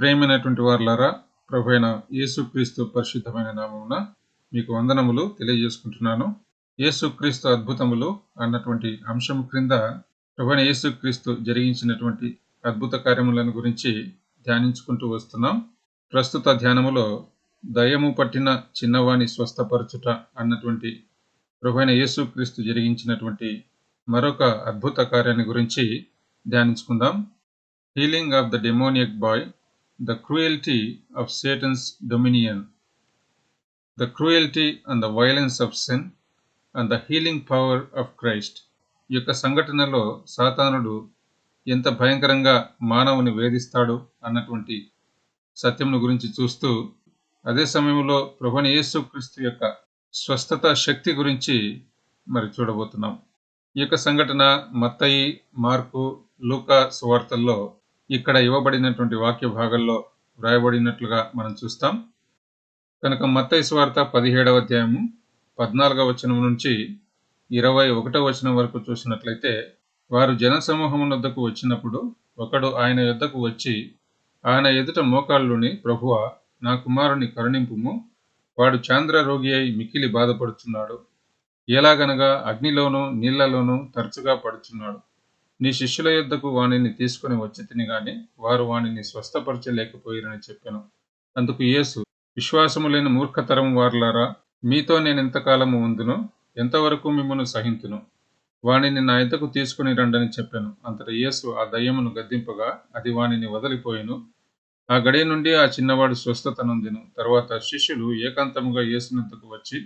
ప్రేమైనటువంటి వారులారా ప్రభైన యేసుక్రీస్తు పరిశుద్ధమైన నామమున మీకు వందనములు తెలియజేసుకుంటున్నాను. యేసుక్రీస్తు అద్భుతములు అన్నటువంటి అంశం క్రింద ప్రభైన యేసుక్రీస్తు జరిగించినటువంటి అద్భుత కార్యములను గురించి ధ్యానించుకుంటూ వస్తున్నాం. ప్రస్తుత ధ్యానములో దయము పట్టిన చిన్నవాణి స్వస్థపరచుట అన్నటువంటి ప్రభైన యేసుక్రీస్తు జరిగించినటువంటి మరొక అద్భుత కార్యాన్ని గురించి ధ్యానించుకుందాం. Healing of the demoniac boy the cruelty of Satan's dominion the cruelty and the violence of sin, and the healing power of Christ ఈ యొక్క సంఘటనలో సాతానుడు ఎంత భయంకరంగా మానవుని వేధిస్తాడు అన్నటువంటి సత్యమును గురించి చూస్తూ అదే సమయంలో ప్రభుని యేసుక్రీస్తు యొక్క స్వస్థత శక్తి గురించి మరి చూడబోతున్నాం. ఈ యొక్క సంఘటన మత్తయి మార్కు లూకా సువార్తల్లో ఇక్కడ ఇవ్వబడినటువంటి వాక్య భాగంలో వ్రాయబడినట్లుగా మనం చూస్తాం. కనుక మత్తయి సువార్త పదిహేడవ అధ్యాయము పద్నాలుగవ వచనం నుంచి ఇరవై ఒకటవ వచనం వరకు చూసినట్లయితే వారు జనసమూహం వద్దకు వచ్చినప్పుడు ఒకడు ఆయన యొద్దకు వచ్చి ఆయన ఎదుట మోకాళ్ళుని ప్రభువ నా కుమారుని కరుణింపుము వాడు చాంద్ర రోగి అయి మిక్కిలి బాధపడుచున్నాడు. ఎలాగనగా అగ్నిలోనూ నీళ్ళలోనూ తరచుగా పడుచున్నాడు. నీ శిష్యుల యొద్దకు వానిని తీసుకుని వచ్చి తిని గాని వారు వానిని స్వస్థపరచలేకపోయిరని చెప్పాను. అందుకు యేసు విశ్వాసము లేని మూర్ఖతరం వారులారా మీతో నేను ఎంతకాలము ఉందును ఎంతవరకు మిమ్మల్ని సహింతును? వానిని నా ఎద్దకు తీసుకుని రండని చెప్పాను. అంతట యేసు ఆ దయ్యమును గద్దింపగా అది వానిని వదిలిపోయిను. ఆ గడియ నుండి ఆ చిన్నవాడు స్వస్థతనుందిను తర్వాత శిష్యులు ఏకాంతముగా యేసునెద్దకు వచ్చి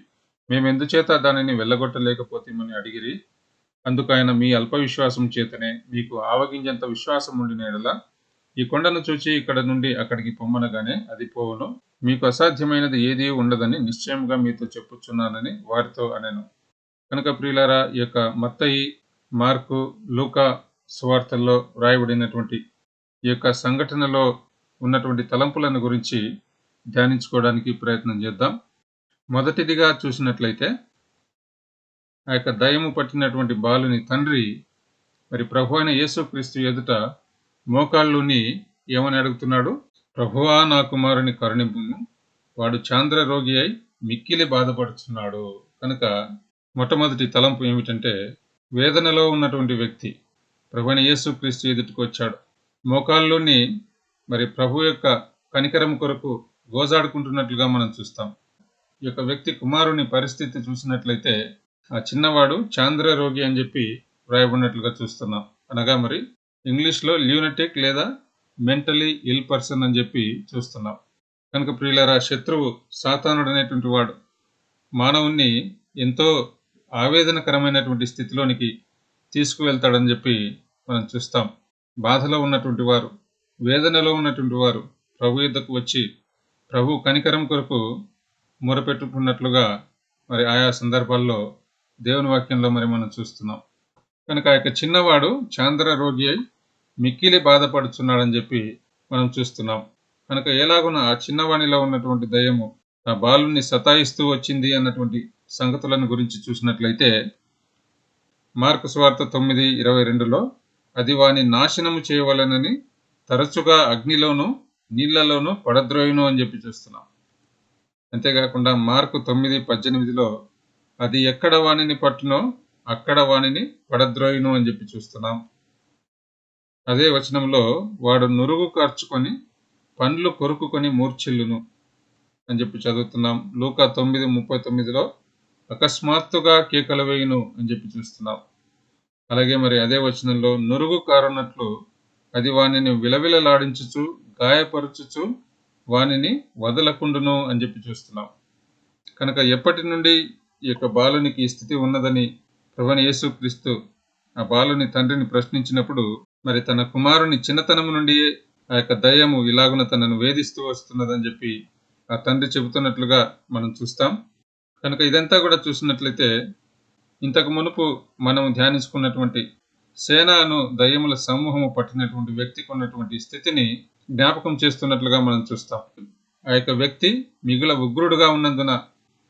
మేమెందుచేత దానిని వెళ్ళగొట్టలేకపోతేమని అడిగిరి అందుకు ఆయన మీ అల్ప విశ్వాసం చేతనే మీకు ఆవగింజంత విశ్వాసం ఉండిన ఎడల ఈ కొండను చూచి ఇక్కడ నుండి అక్కడికి పొమ్మనగానే అది పోవును. మీకు అసాధ్యమైనది ఏదీ ఉండదని నిశ్చయంగా మీతో చెప్పుచున్నానని వారితో అనెను. కనుక ప్రియులారా ఈ యొక్క మత్తయి మార్కు లూకా సువార్తల్లో వ్రాయబడినటువంటి ఈ యొక్క సంఘటనలో ఉన్నటువంటి తలంపులను గురించి ధ్యానించుకోవడానికి ప్రయత్నం చేద్దాం. మొదటిదిగా చూసినట్లయితే ఆ యొక్క దయము పట్టినటువంటి బాలుని తండ్రి మరి ప్రభు అయిన యేసుక్రీస్తు ఎదుట మోకాళ్ళుని ఏమని అడుగుతున్నాడు? ప్రభువా నా కుమారుని కరుణింపును వాడు చాంద్ర రోగి అయి మిక్కిలి బాధపడుతున్నాడు కనుక మొట్టమొదటి తలంపు ఏమిటంటే వేదనలో ఉన్నటువంటి వ్యక్తి ప్రభు అయిన యేసుక్రీస్తు ఎదుటికి వచ్చాడు. మోకాల్లోని మరి ప్రభు యొక్క కనికరం కొరకు గోజాడుకుంటున్నట్లుగా మనం చూస్తాం. ఈ యొక్క వ్యక్తి కుమారుని పరిస్థితి చూసినట్లయితే ఆ చిన్నవాడు చాంద్ర రోగి అని చెప్పి వ్రాయబడినట్లుగా చూస్తున్నాం. అనగా మరి ఇంగ్లీష్లో ల్యూనటిక్ లేదా మెంటలీ ఇల్ పర్సన్ అని చెప్పి చూస్తున్నాం. కనుక ప్రియులరా శత్రువు సాతానుడు అనేటువంటి వాడు మానవుణ్ణి ఎంతో ఆవేదనకరమైనటువంటి స్థితిలోనికి తీసుకువెళ్తాడని చెప్పి మనం చూస్తాం. బాధలో ఉన్నటువంటి వారు వేదనలో ఉన్నటువంటి వారు ప్రభు యుద్ధకు వచ్చి ప్రభు కనికరం కొరకు మొరపెట్టుకున్నట్లుగా మరి ఆయా సందర్భాల్లో దేవుని వాక్యంలో మరి మనం చూస్తున్నాం. కనుక ఆ యొక్క చిన్నవాడు చాంద్ర రోగి అయి మిక్కిలి బాధపడుచున్నాడని చెప్పి మనం చూస్తున్నాం. కనుక ఎలాగున ఆ చిన్నవాణిలో ఉన్నటువంటి దయము ఆ బాలుని సతాయిస్తూ వచ్చింది అన్నటువంటి సంగతులను గురించి చూసినట్లయితే మార్కు స్వార్థ తొమ్మిది ఇరవై రెండులో అది వాని నాశనము చేయవలనని తరచుగా అగ్నిలోను నీళ్ళలోనూ పడద్రోయును అని చెప్పి చూస్తున్నాం. అంతేకాకుండా మార్కు తొమ్మిది పద్దెనిమిదిలో అది ఎక్కడ వాణిని పట్టునో అక్కడ వాణిని పడద్రోయును అని చెప్పి చూస్తున్నాం. అదే వచనంలో వాడు నురుగు కార్చుకొని పండ్లు కొరుకుకొని మూర్ఛిల్లును అని చెప్పి చదువుతున్నాం. లూకా తొమ్మిది ముప్పై తొమ్మిదిలో అకస్మాత్తుగా కేకలు వేయును అని చెప్పి చూస్తున్నాం. అలాగే మరి అదే వచనంలో నురుగు కారున్నట్లు అది వానిని విలవిలలాడించుచు గాయపరుచుచు వానిని వదలకుండును అని చెప్పి చూస్తున్నాం. కనుక ఎప్పటి నుండి ఈ యొక్క బాలునికి ఈ స్థితి ఉన్నదని ప్రభుని యేసుక్రీస్తు ఆ బాలుని తండ్రిని ప్రశ్నించినప్పుడు మరి తన కుమారుని చిన్నతనం నుండి ఆ యొక్క దయ్యము ఇలాగున తనను వేధిస్తూ వస్తున్నదని చెప్పి ఆ తండ్రి చెబుతున్నట్లుగా మనం చూస్తాం. కనుక ఇదంతా కూడా చూసినట్లయితే ఇంతకు మునుపు మనం ధ్యానించుకున్నటువంటి సేనాను దయ్యముల సమూహము పట్టినటువంటి వ్యక్తికి ఉన్నటువంటి స్థితిని జ్ఞాపకం చేస్తున్నట్లుగా మనం చూస్తాం. ఆ యొక్క వ్యక్తి మిగుల ఉగ్రుడుగా ఉన్నందున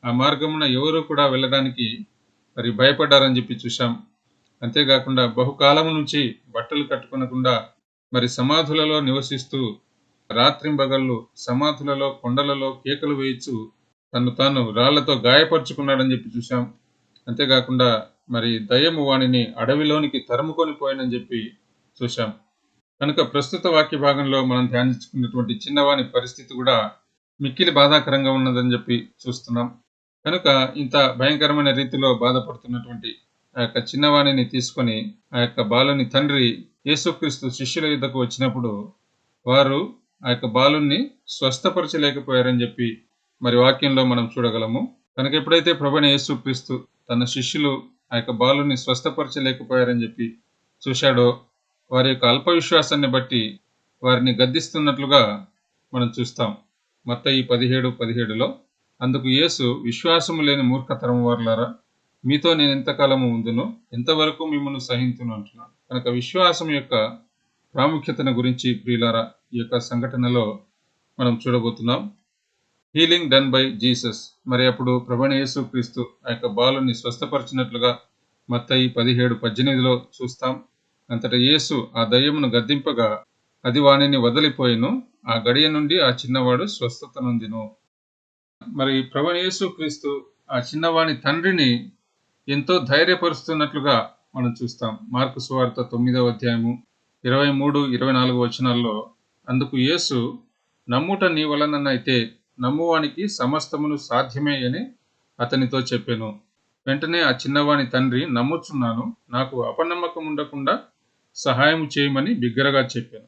ఆ మార్గమున ఎవరు కూడా వెళ్ళడానికి మరి భయపడ్డారని చెప్పి చూశాం. అంతేకాకుండా బహుకాలం నుంచి బట్టలు కట్టుకునకుండా మరి సమాధులలో నివసిస్తూ రాత్రింబగళ్ళు సమాధులలో కొండలలో కేకలు వేయచ్చు తను తాను రాళ్ళతో గాయపరుచుకున్నాడని చెప్పి చూశాం. అంతేకాకుండా మరి దయ్యము వాణిని అడవిలోనికి తరుముకొని పోయానని చెప్పి చూశాం. కనుక ప్రస్తుత వాక్య భాగంలో మనం ధ్యానించుకున్నటువంటి చిన్నవాని పరిస్థితి కూడా మిక్కిలి బాధాకరంగా ఉన్నదని చెప్పి చూస్తున్నాం. కనుక ఇంత భయంకరమైన రీతిలో బాధపడుతున్నటువంటి ఆ యొక్క చిన్నవాణిని తీసుకొని ఆ యొక్క బాలుని తండ్రి యేసుక్రీస్తు శిష్యుల యుద్ధకు వచ్చినప్పుడు వారు ఆ యొక్క బాలుని స్వస్థపరచలేకపోయారని చెప్పి మరి వాక్యంలో మనం చూడగలము. కనుక ఎప్పుడైతే ప్రభుని యేసుక్రీస్తు తన శిష్యులు ఆ యొక్క బాలుని స్వస్థపరచలేకపోయారని చెప్పి చూశాడో వారి యొక్క అల్ప విశ్వాసాన్ని బట్టి వారిని గద్దిస్తున్నట్లుగా మనం చూస్తాం. మొత్తం ఈ పదిహేడు పదిహేడులో అందుకు యేసు విశ్వాసము లేని మూర్ఖతరం వారులారా మీతో నేను ఎంతకాలము ఉందును ఎంతవరకు మిమ్మల్ని సహించును అంటున్నాను. కనుక విశ్వాసం యొక్క ప్రాముఖ్యతను గురించి ప్రియులారా ఈ యొక్క సంఘటనలో మనం చూడబోతున్నాం. Healing done by Jesus. మరి అప్పుడు ప్రవణ యేసు క్రీస్తు ఆ యొక్క బాలుని స్వస్థపరిచినట్లుగా మత్తయి పదిహేడు పద్దెనిమిదిలో చూస్తాం. అంతటా యేసు ఆ దయ్యమును గద్దింపగా అది వాణిని వదిలిపోయిను. ఆ గడియ నుండి ఆ చిన్నవాడు స్వస్థత నొందిను. మరి ప్రభణ యేసు క్రీస్తు ఆ చిన్నవాని తండ్రిని ఎంతో ధైర్యపరుస్తున్నట్లుగా మనం చూస్తాం. మార్కు సువార్త తొమ్మిదవ అధ్యాయము ఇరవై మూడు ఇరవై నాలుగు వచనాల్లో అందుకు యేసు నమ్ముట నీ వలననైతే నమ్మువానికి సమస్తమును సాధ్యమే అని అతనితో చెప్పాను. వెంటనే ఆ చిన్నవాని తండ్రి నమ్ముచున్నాను నాకు అపనమ్మకం ఉండకుండా సహాయం చేయమని బిగ్గరగా చెప్పాను.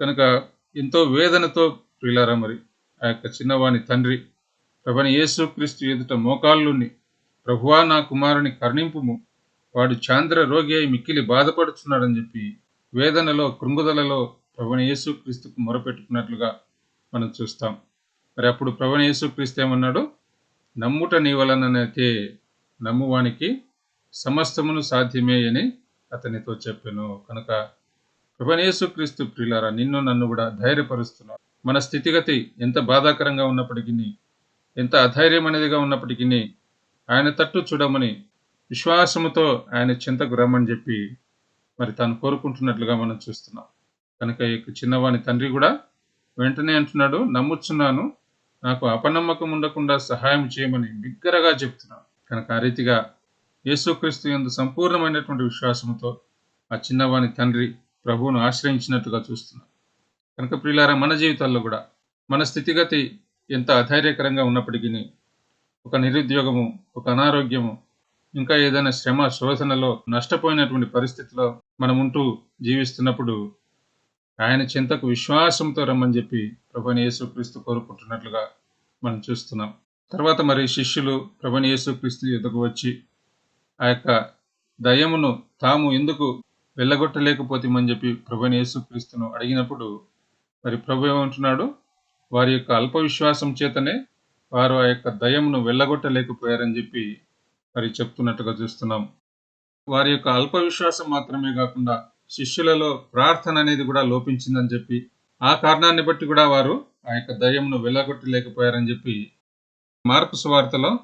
కనుక ఎంతో వేదనతో ప్రిలారా మరి ఆ యొక్క చిన్నవాని తండ్రి ప్రభని యేసుక్రీస్తు ఎదుట మోకాళ్ళుని ప్రభువా నా కుమారుని కర్ణింపుము. వాడు చాంద్ర రోగి అయి మిక్కిలి బాధపడుచున్నాడని చెప్పి వేదనలో కృంగుదలలో ప్రభుని యేసుక్రీస్తుకు మొరపెట్టుకున్నట్లుగా మనం చూస్తాం. మరి అప్పుడు ప్రభుని యేసుక్రీస్తు ఏమన్నాడు? నమ్ముట నీ వలననైతే నమ్మువానికి సమస్తమును సాధ్యమే అని అతనితో చెప్పాను. కనుక ప్రభనేసు క్రీస్తు ప్రియులారా నిన్ను నన్ను కూడా ధైర్యపరుస్తున్నాడు మన స్థితిగతి ఎంత బాధాకరంగా ఉన్నప్పటికీ ఎంత అధైర్యమైనదిగా ఉన్నప్పటికీ ఆయన తట్టు చూడమని విశ్వాసముతో ఆయన చింతకు రమ్మని చెప్పి మరి తాను కోరుకుంటున్నట్లుగా మనం చూస్తున్నాం. కనుక ఈ చిన్నవాని తండ్రి కూడా వెంటనే అంటున్నాడు నమ్ముచున్నాను నాకు అపనమ్మకం ఉండకుండా సహాయం చేయమని బిగ్గరగా చెప్తున్నాను. కనుక ఆ రీతిగా యేసుక్రీస్తు ఎందు సంపూర్ణమైనటువంటి విశ్వాసంతో ఆ చిన్నవాని తండ్రి ప్రభువును ఆశ్రయించినట్టుగా చూస్తున్నాం. కనుక ప్రియులారా మన జీవితాల్లో కూడా మన స్థితిగతి ఎంత అధైర్యకరంగా ఉన్నప్పటికీ ఒక నిరుద్యోగము ఒక అనారోగ్యము ఇంకా ఏదైనా శ్రమ శోధనలో నష్టపోయినటువంటి పరిస్థితిలో మనం ఉంటూ జీవిస్తున్నప్పుడు ఆయన చింతకు విశ్వాసంతో రమ్మని చెప్పి ప్రభుని యేసుక్రీస్తు కోరుకుంటున్నట్లుగా మనం చూస్తున్నాం. తర్వాత మరి శిష్యులు ప్రభుని యేసుక్రీస్తు ఎదుగు వచ్చి ఆ యొక్క దయమును తాము ఎందుకు వెళ్ళగొట్టలేకపోతామని చెప్పి ప్రభుని యేసుక్రీస్తును అడిగినప్పుడు మరి ప్రభు ఏమంటున్నాడు? వారి యొక్క అల్ప విశ్వాసం చేతనే వారు ఆ యొక్క దయమును వెళ్ళగొట్టలేకపోయారని చెప్పి మరి చెప్తున్నట్టుగా చూస్తున్నాం. వారి యొక్క అల్ప విశ్వాసం మాత్రమే కాకుండా శిష్యులలో ప్రార్థన అనేది కూడా లోపించిందని చెప్పి ఆ కారణాన్ని బట్టి కూడా వారు ఆ యొక్క దయ్యంను వెళ్ళగొట్టలేకపోయారని చెప్పి మార్పు సువార్తలో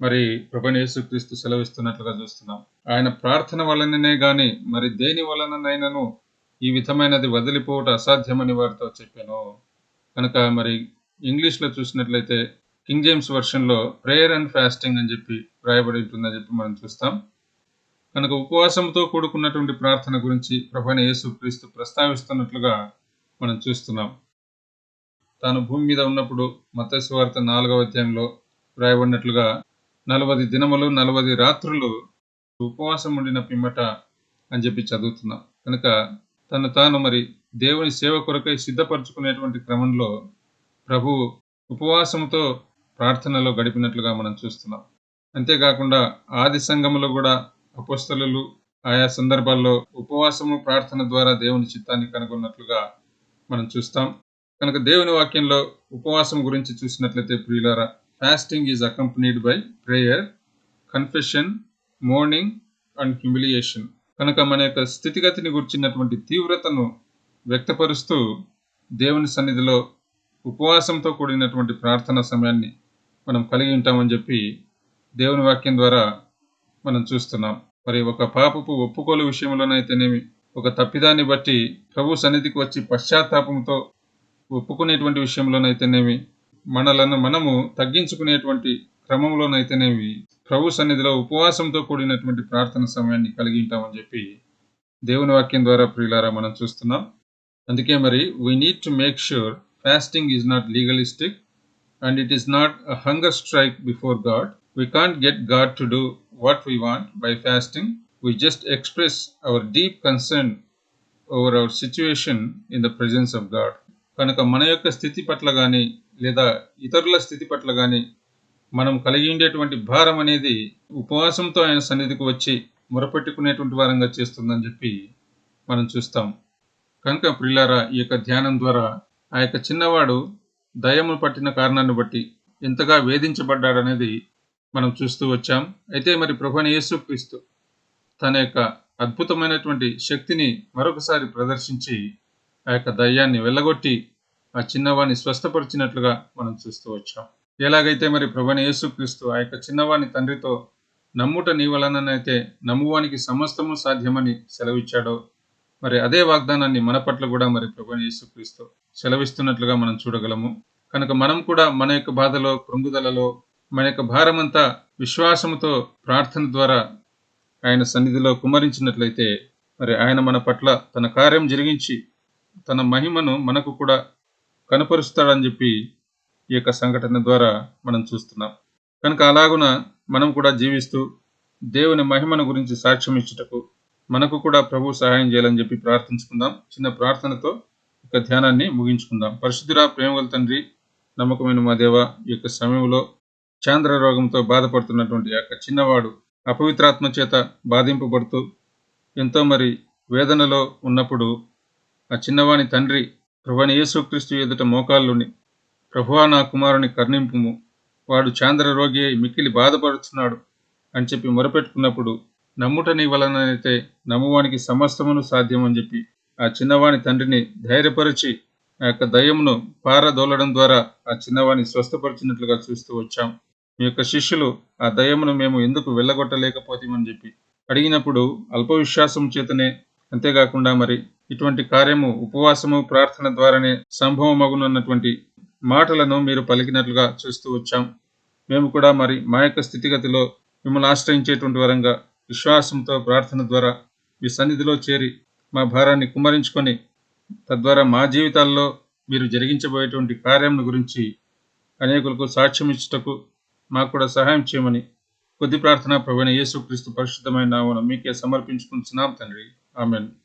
మరి ప్రభని యేసుక్రీస్తు సెలవిస్తున్నట్లుగా చూస్తున్నాం. ఆయన ప్రార్థన వలననే గాని మరి దేని వలననైనను ఈ విధమైనది వదిలిపోవటం అసాధ్యమని వారితో చెప్పాను. కనుక మరి ఇంగ్లీష్లో చూసినట్లయితే కింగ్ జేమ్స్ వర్షన్లో ప్రేయర్ అండ్ ఫాస్టింగ్ అని చెప్పి రాయబడి ఉంటుందని చెప్పి మనం చూస్తాం. కనుక ఉపవాసంతో కూడుకున్నటువంటి ప్రార్థన గురించి ప్రభైన యేసు క్రీస్తు ప్రస్తావిస్తున్నట్లుగా మనం చూస్తున్నాం. తాను భూమి మీద ఉన్నప్పుడు మతస్వార్త నాలుగవ అధ్యాయంలో రాయబడినట్లుగా నలభై దినములు నలభై రాత్రులు ఉపవాసం ఉండిన పిమ్మట అని చెప్పి చదువుతున్నాం. కనుక తను తాను మరి దేవుని సేవ కొరకై సిద్ధపరచుకునేటువంటి క్రమంలో ప్రభు ఉపవాసంతో ప్రార్థనలో గడిపినట్లుగా మనం చూస్తున్నాం. అంతేకాకుండా ఆది సంఘములో కూడా అపుస్తలు ఆయా సందర్భాల్లో ఉపవాసము ప్రార్థన ద్వారా దేవుని చిత్తాన్ని కనుగొన్నట్లుగా మనం చూస్తాం. కనుక దేవుని వాక్యంలో ఉపవాసం గురించి చూసినట్లయితే ప్రియులారా fasting is accompanied by prayer confession mourning and humiliation కనుక మన యొక్క స్థితిగతిని గుర్చినటువంటి తీవ్రతను వ్యక్తపరుస్తూ దేవుని సన్నిధిలో ఉపవాసంతో కూడినటువంటి ప్రార్థన సమయాన్ని మనం కలిగి ఉంటామని చెప్పి దేవుని వాక్యం ద్వారా మనం చూస్తున్నాం. మరి ఒక పాపపు ఒప్పుకోలు విషయంలోనైతేనేమి ఒక తప్పిదాన్ని బట్టి ప్రభు సన్నిధికి వచ్చి పశ్చాత్తాపంతో ఒప్పుకునేటువంటి విషయంలోనైతేనేమి మనలను మనము తగ్గించుకునేటువంటి క్రమంలోనైతేనేమి ప్రభు సన్నిధిలో ఉపవాసంతో కూడినటువంటి ప్రార్థన సమయాన్ని కలిగి ఉంటామని చెప్పి దేవుని వాక్యం ద్వారా ప్రియులారా మనం చూస్తున్నాం. అందుకే మరి we need to make sure fasting is not legalistic and it is not a hunger strike before God we can't get God to do what we want by fasting we just express our deep concern over our situation in the presence of God కనుక మన యొక్క స్థితి పట్ల కానీ లేదా ఇతరుల స్థితి పట్ల కానీ మనం కలిగి ఉండేటువంటి భారం అనేది ఉపవాసంతో ఆయన సన్నిధికి వచ్చి మొరపెట్టుకునేటువంటి వారంగా చేస్తుందని చెప్పి మనం చూస్తాం. కనుక ప్రిల్లారా ఈ యొక్క ధ్యానం ద్వారా ఆ యొక్క చిన్నవాడు దయము పట్టిన కారణాన్ని బట్టి ఎంతగా వేధించబడ్డాడనేది మనం చూస్తూ వచ్చాం. అయితే మరి ప్రభుని యేసుక్రీస్తు తన యొక్క అద్భుతమైనటువంటి శక్తిని మరొకసారి ప్రదర్శించి ఆ యొక్క దయ్యాన్ని వెళ్ళగొట్టి ఆ చిన్నవాడిని స్వస్థపరిచినట్లుగా మనం చూస్తూ వచ్చాం. ఎలాగైతే మరి ప్రభుని యేసుక్రీస్తు ఆ యొక్క చిన్నవాడిని తండ్రితో నమ్ముట నీ వలననైతే నమ్మువానికి సమస్తము సాధ్యమని సెలవిచ్చాడో మరి అదే వాగ్దానాన్ని మన పట్ల కూడా మరి ప్రభుని యేసుక్రీస్తు సెలవిస్తున్నట్లుగా మనం చూడగలము. కనుక మనం కూడా మన యొక్క బాధలో కృంగుదలలో మన యొక్క భారమంతా విశ్వాసముతో ప్రార్థన ద్వారా ఆయన సన్నిధిలో కుమరించినట్లయితే మరి ఆయన మన పట్ల తన కార్యం జరిగించి తన మహిమను మనకు కూడా కనపరుస్తాడని చెప్పి ఈ యొక్క సంఘటన ద్వారా మనం చూస్తున్నాం. కనుక అలాగున మనం కూడా జీవిస్తూ దేవుని మహిమను గురించి సాక్ష్యం ఇచ్చుటకు మనకు కూడా ప్రభు సహాయం చేయాలని చెప్పి ప్రార్థించుకుందాం. చిన్న ప్రార్థనతో ఒక ధ్యానాన్ని ముగించుకుందాం. పరిశుద్ధురా ప్రేమగల తండ్రి నమ్మకమైన మా దేవ ఈ యొక్క సమయంలో చాంద్ర రోగంతో బాధపడుతున్నటువంటి యొక్క చిన్నవాడు అపవిత్రాత్మ చేత బాధింపబడుతూ ఎంతో మరి వేదనలో ఉన్నప్పుడు ఆ చిన్నవాని తండ్రి ప్రభుని యేసుక్రీస్తు ఎదుట మోకాళ్ళుని ప్రభువా నా కుమారుని కర్ణింపుము. వాడు చాంద్ర రోగి మిక్కిలి బాధపడుతున్నాడు అని చెప్పి మొరపెట్టుకున్నప్పుడు నమ్ముట నీ వలనైతే నమ్మువానికి సమస్తమును సాధ్యమని చెప్పి ఆ చిన్నవాని తండ్రిని ధైర్యపరిచి ఆ యొక్క దయ్యమును పారదోలడం ద్వారా ఆ చిన్నవాని స్వస్థపరిచినట్లుగా చూస్తూ వచ్చాం. మీ యొక్క శిష్యులు ఆ దయ్యమును మేము ఎందుకు వెళ్ళగొట్టలేకపోతామని చెప్పి అడిగినప్పుడు అల్ప విశ్వాసం చేతనే అంతేకాకుండా మరి ఇటువంటి కార్యము ఉపవాసము ప్రార్థన ద్వారానే సంభవమగునన్నటువంటి మాటలను మీరు పలికినట్లుగా చూస్తూ వచ్చాం. మేము కూడా మరి మా యొక్క స్థితిగతిలో మిమ్మల్ని ఆశ్రయించేటువంటి వరంగా విశ్వాసంతో ప్రార్థన ద్వారా మీ సన్నిధిలో చేరి మా భారాన్ని కుమరించుకొని తద్వారా మా జీవితాల్లో మీరు జరిగించబోయేటువంటి కార్యముల గురించి అనేకులకు సాక్ష్యం ఇచ్చుటకు మాకు కూడా సహాయం చేయమని కొద్ది ప్రార్థన ప్రవీణ యేసుక్రీస్తు పరిశుద్ధమైన నామను మీకే సమర్పించుకుంటున్నాం తండ్రి. ఆమెను.